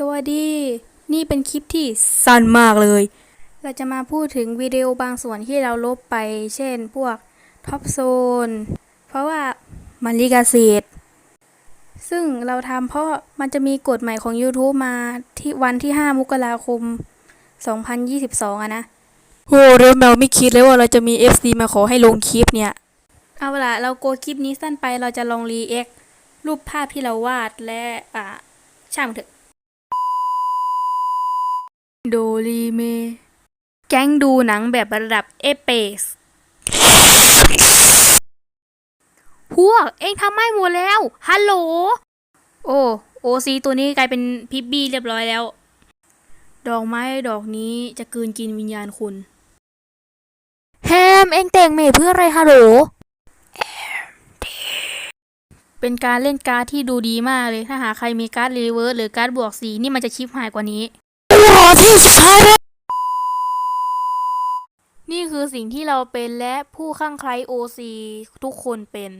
สวัสดี นี่เป็นคลิปที่สั้นมากเลย เราจะมาพูดถึงวิดีโอบางส่วนที่เราลบไป เช่นพวกท็อปโซน เพราะว่ามันลิขสิทธิ์ซึ่งเราทำเพราะมันจะมีกฎใหม่ของ YouTube มาที่วันที่ 5 มกราคม 2022อะนะโอ้เริ่มเราไม่คิดเลยว่าเราจะมี FC มาขอให้ลงคลิปเนี่ย เอาละเรากลัวคลิปนี้สั้นไปเราจะลองรีแอครูปภาพที่เราวาดและอ่าช่างเถอะ โดรีเม แก๊งดูหนังแบบระดับเอเปส พวกเอ็งทำไม่หมดแล้ว ฮัลโหล โอ้โอซีตัวนี้กลายเป็นพิบบี้เรียบร้อยแล้ว ดอกไม้ดอกนี้จะกลืนกินวิญญาณคุณ แฮม เองแต่งเมย์เพื่ออะไรฮัลโหล เป็นการเล่นการ์ดที่ดูดีมากเลย ถ้าหากใครมีการ์ดรีเวิร์สหรือการ์ดบวกสีนี่มันจะชิปหายกว่านี้ หล่อที่สุดท้ายแลยนี่คือสิ่งที่เราเป็นและผู้ข้างใครโอซีทุกคนเป็น